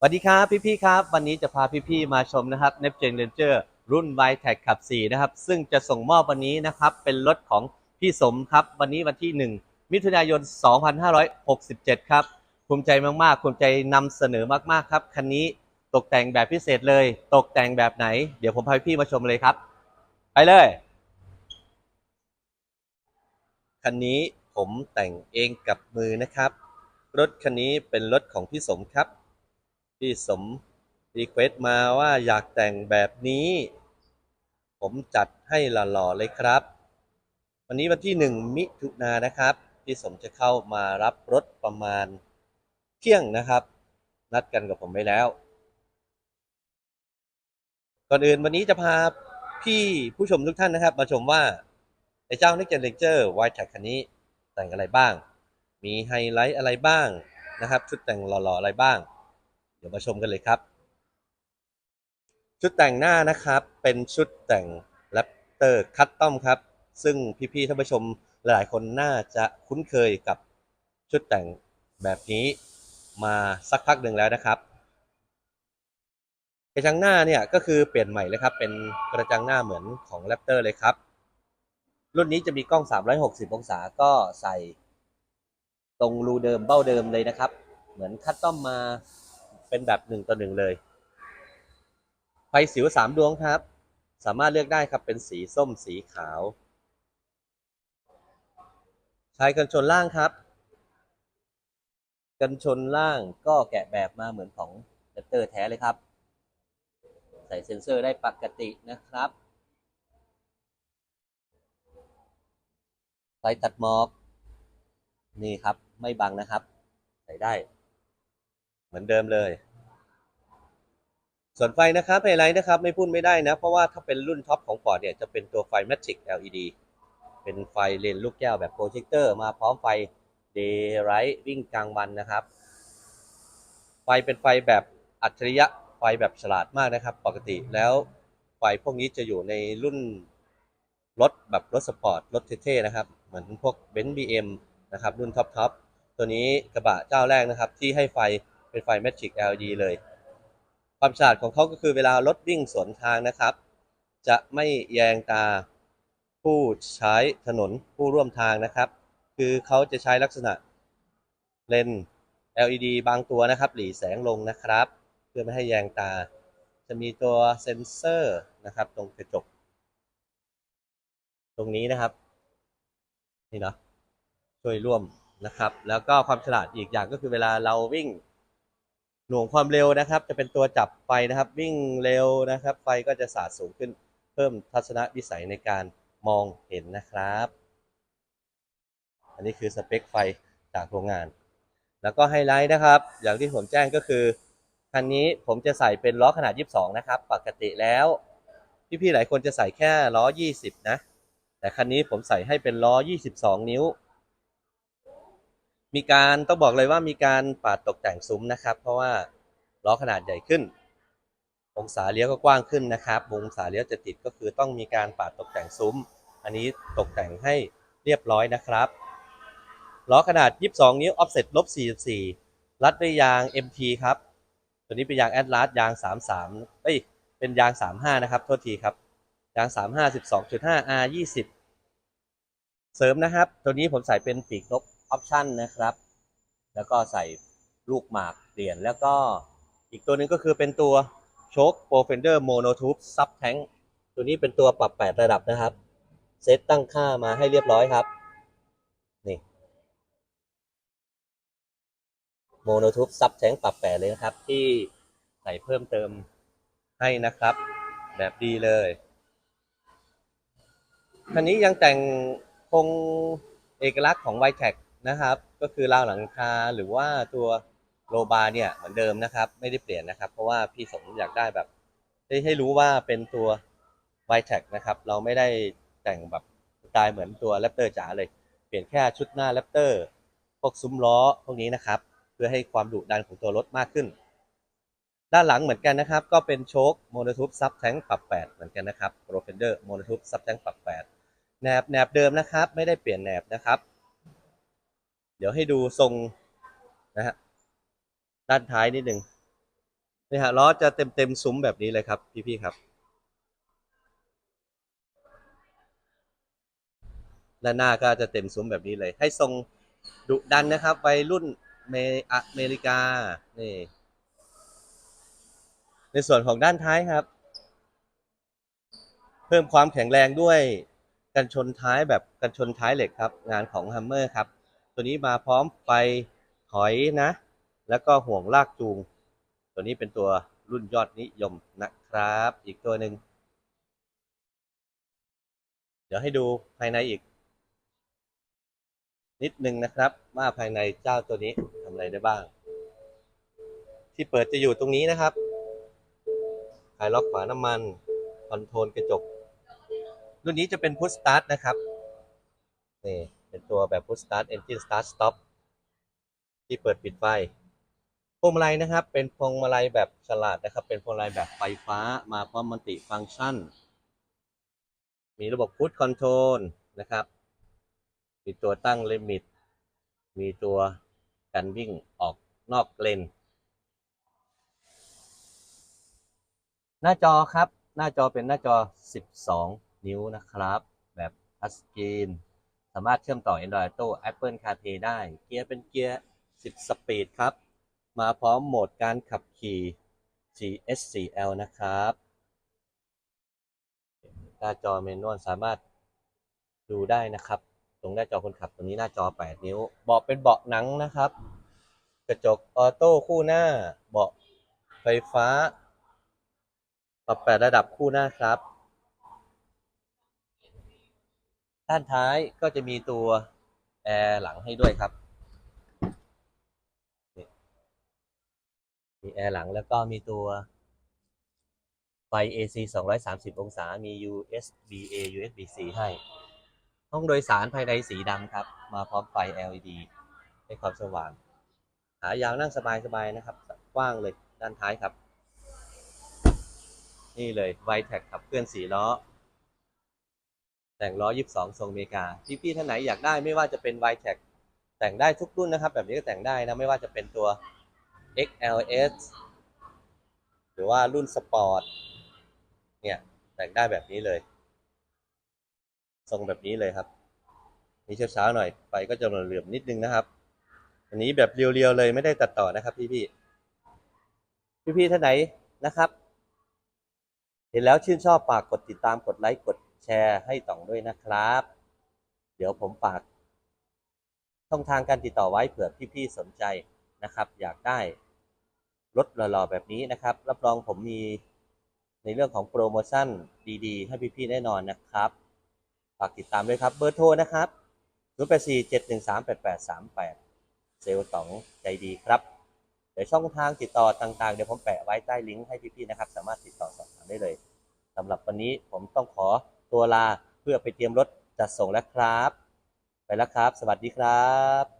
สวัสดีครับพี่ๆครับ วันนี้จะพาพี่ๆมาชมนะครับ n e p g e n Ranger รุ่น y t e c ขับ 4 นะครับ ซึ่งจะส่งมอบวันนี้นะครับ เป็นรถของพี่สมครับ วันนี้วันที่ 1 มิถุนายน 2567 ครับ ภูมิใจมากๆ ภูมิใจนำเสนอมากๆครับ คันนี้ตกแต่งแบบพิเศษเลย ตกแต่งแบบไหน เดี๋ยวผมพาพี่ๆมาชมเลยครับ ไปเลย คันนี้ผมแต่งเองกับมือนะครับ รถคันนี้เป็นรถของพี่สมครับ พี่สมรีเควสต์มาว่าอยากแต่งแบบนี้ ผมจัดให้หล่อๆเลยครับ วันนี้วันที่หนึ่งมิถุนายนนะครับ พี่สมจะเข้ามารับรถประมาณเที่ยงนะครับ นัดกันกับผมไว้แล้ว ก่อนอื่นวันนี้จะพาพี่ผู้ชมทุกท่านนะครับ มาชมว่าไอ้เจ้า Next Gen Ranger Wide Track คันนี้แต่งอะไรบ้าง มีไฮไลท์อะไรบ้างนะครับ ชุดแต่งหล่อๆอะไรบ้าง เดี๋ยวมาชมกันเลยครับ ชุดแต่งหน้านะครับเป็นชุดแต่งแรปเตอร์คัตตอมครับ ซึ่งพี่ๆท่านผู้ชมหลายๆคนน่าจะคุ้นเคยกับชุดแต่งแบบนี้มาสักพักหนึ่งแล้วนะครับกระจังหน้าเนี่ยก็คือเปลี่ยนใหม่เลยครับ เป็นกระจังหน้าเหมือนของแรปเตอร์เลยครับ รุ่นนี้จะมีกล้อง 360 องศาก็ใส่ตรงรูเดิมเบ้าเดิมเลยนะครับ เหมือนคัตตอมมา เป็นแบบหนึ่งต่อหนึ่งเลยไฟสิวสามดวงครับ สามารถเลือกได้ครับเป็นสีส้มสีขาว ชายกันชนล่างครับ กันชนล่างก็แกะแบบมาเหมือนของแรปเตอร์แท้เลยครับ ใส่เซ็นเซอร์ได้ปกตินะครับไฟตัดหมอก นี่ครับไม่บังนะครับ ใส่ได้ เหมือนเดิมเลย ส่วนไฟนะครับไฮไลท์นะครับ ไม่พูดไม่ได้นะ เพราะว่าถ้าเป็นรุ่นท็อปของ Ford เนี่ยจะเป็นตัวไฟ Magic LED เป็นไฟเลนลูกแก้วแบบโปรเจคเตอร์มาพร้อมไฟ Daylight วิ่งกลางวันนะครับ ไฟเป็นไฟแบบอัจฉริยะไฟแบบฉลาดมากนะครับ ปกติแล้วไฟพวกนี้จะอยู่ในรุ่นรถแบบรถสปอร์ตรถเท่ๆนะครับ เหมือนพวกเบนซ์บีเอ็มนะครับ รุ่นท็อปทอปตัวนี้กระบะเจ้าแรกนะครับ ที่ให้ไฟ เป็นไฟ Magic LED เลย ความฉลาดของเขาก็คือเวลารถวิ่งสวนทางนะครับ จะไม่แยงตาผู้ใช้ถนนผู้ร่วมทางนะครับ คือเขาจะใช้ลักษณะเลน LED บางตัวนะครับ หลีแสงลงนะครับ เพื่อไม่ให้แยงตา จะมีตัวเซ็นเซอร์นะครับ ตรงกระจก ตรงนี้นะครับ นี่เนาะช่วยร่วมนะครับ แล้วก็ความฉลาดอีกอย่างก็คือเวลาเราวิ่ง หน่วงความเร็วนะครับ จะเป็นตัวจับไฟนะครับ วิ่งเร็วนะครับ ไฟก็จะสาดสูงขึ้น เพิ่มทัศนวิสัยในการมองเห็นนะครับ อันนี้คือสเปคไฟจากโรงงาน แล้วก็ไฮไลท์นะครับ อย่างที่ผมแจ้งก็คือคันนี้ผมจะใส่เป็นล้อขนาด 22 นะครับ ปกติแล้ว พี่ๆหลายคนจะใส่แค่ล้อ 20 นะ แต่คันนี้ผมใส่ให้เป็นล้อ 22 นิ้ว มีการต้องบอกเลยว่ามีการปาดตกแต่งซุ้มนะครับ เพราะว่าล้อขนาดใหญ่ขึ้น องศาเลี้ยวก็กว้างขึ้นนะครับวงศาเลี้ยวจะติดก็คือต้องมีการปาดตกแต่งซุ้ม อันนี้ตกแต่งให้เรียบร้อยนะครับล้อขนาด 22 นิ้ว offset ลบ 44 รัดด้วยยาง MT ครับ ตัวนี้เป็นยางแอดลาสยาง 33 เอ้ย เป็นยาง 35 นะครับ โทษทีครับ ยาง 35 12.5 R 20 เสริมนะครับ ตัวนี้ผมใส่เป็นปีกนก ออปชันนะครับ แล้วก็ใส่ลูกหมากเปลี่ยนแล้วก็อีกตัวหนึงก็คือเป็นตัวโชคโปรเฟนเดอร์โมโนทูบซับแทงตัวนี้เป็นตัวปรับ 8 ระดับนะครับ เซตตั้งค่ามาให้เรียบร้อยครับ นี่โมโนทูบซับแทงปรับ 8 เลยนะครับ ที่ใส่เพิ่มเติมให้นะครับ แบบดีเลยคันนี้ยังแต่งคงเอกลักษณ์ของ y t e c นะครับ ก็คือราวหลังคาหรือว่าตัวโลบาร์เนี่ยเหมือนเดิมนะครับ ไม่ได้เปลี่ยนนะครับ เพราะว่าพี่สมอยากได้แบบ ให้ให้รู้ว่าเป็นตัว y t e c นะครับ เราไม่ได้แต่งแบบสไตล์เหมือนตัวแรปเตอร์จ๋าเลย เปลี่ยนแค่ชุดหน้าแรปเตอร์พวกซุ้มล้อพวกนี้นะครับ เพื่อให้ความดุดันของตัวรถมากขึ้น ด้านหลังเหมือนกันนะครับ ก็เป็นโชคโมโนทูบซับแทงปรับ 8 เหมือนกันนะครับโปรเฟนเดอร์โมโนทูบซับแทงปรับ 8แหนบแหนบเดิมนะครับ ไม่ได้เปลี่ยนแหนบนะครับ เดี๋ยวให้ดูทรงนะฮะด้านท้ายนิดหนึ่งนี่ฮะล้อจะเต็มเต็มซุ้มแบบนี้เลยครับพี่ๆครับ ด้านหน้าก็จะเต็มซุ้มแบบนี้เลย ให้ทรงดุดันนะครับวัยรุ่นเมอเมริกานี่ในส่วนของด้านท้ายครับ เพิ่มความแข็งแรงด้วยกันชนท้ายแบบกันชนท้ายเหล็กครับ งานของ Hammer ครับ ตัวนี้มาพร้อมไฟถอยนะ แล้วก็ห่วงลากจูง ตัวนี้เป็นตัวรุ่นยอดนิยมนะครับ อีกตัวหนึ่งเดี๋ยวให้ดูภายในอีก นิดนึงนะครับว่าภายในเจ้าตัวนี้ทำอะไรได้บ้าง ที่เปิดจะอยู่ตรงนี้นะครับคลายล็อกฝาน้ำมันคอนโทรลกระจก รุ่นนี้จะเป็นพุ s สตาร์ทนะครับนี่ เป็นตัวแบบพุ s สตาร์ท Engine Start Stop ที่เปิดปิดไฟพวงมาลัยนะครับ เป็นพวงมาลัยแบบฉลาดนะครับ เป็นพวงมาลัยแบบไฟฟ้ามาพร้อมมัลติฟังก์ชัน มีระบบพุ s คอนโทรลนะครับ มีตัวตั้งลิมิต มีตัวกันวิ่งออกนอกเลน หน้าจอครับ หน้าจอเป็นหน้าจอ 12 นิ้วนะครับ แบบทัชสกรีนามารถเชื่อมต่อ Android Auto Apple CarPlay ได้ เกียร์เป็นเกียร์ 10 สปีดครับ มาพร้อมโหมดการขับขี่ GS4L นะครับ หน้าจอเมนวลสามารถดูได้นะครับ ตรงหน้าจอคนขับตรงนี้หน้าจอ 8 นิ้ว เบาะเป็นเบาะหนังนะครับ กระจกออโต้คู่หน้า เบาะไฟฟ้า ปรับแปดระดับคู่หน้าครับ ด้านท้ายก็จะมีตัวแอร์หลังให้ด้วยครับ มีแอร์หลังแล้วก็มีตัวไฟ AC 230 องศา มี USB A USB C ให้ ห้องโดยสารภายในสีดำครับ มาพร้อมไฟ LED ให้ความสว่าง หายาวนั่งสบายๆนะครับ กว้างเลยด้านท้ายครับ นี่เลยไวแท็กขับเคลื่อนสีล้อ แต่งล้อ 22 ทรงอเมริกาพี่ๆท่านไหนอยากได้ไม่ว่าจะเป็นไวแท็กแต่งได้ทุกรุ่นนะครับ แบบนี้ก็แต่งได้นะ ไม่ว่าจะเป็นตัว XLS หรือว่ารุ่นสปอร์ตเนี่ยแต่งได้แบบนี้เลย ทรงแบบนี้เลยครับ นี่เช้าๆหน่อยไฟก็จะเหลื่อมนิดนึงนะครับ อันนี้แบบเรียวๆเลยไม่ได้ตัดต่อนะครับ พี่ๆพี่ๆท่านไหนนะครับ เห็นแล้วชื่นชอบฝากกดติดตามกดไลค์กด แชร์ให้ต่องด้วยนะครับ เดี๋ยวผมฝากช่องทางการติดต่อไว้เผื่อพี่ๆสนใจนะครับ อยากได้รถหล่อๆแบบนี้นะครับ รับรองผมมีในเรื่องของโปรโมชั่นดีๆ ให้พี่ๆแน่นอนนะครับฝากติดตามด้วยครับเบอร์โทรนะครับ0 8 4 7 1 3 8 8 3 8 เซลล์ต๋องใจดีครับเดี๋ยวช่องทางติดต่อต่างๆ เดี๋ยวผมแปะไว้ใต้ลิงก์ให้พี่ๆนะครับ สามารถติดต่อสอบถามได้เลยสำหรับวันนี้ผมต้องขอ ตัวลาเพื่อไปเตรียมรถจัดส่งแล้วครับ ไปแล้วครับ สวัสดีครับ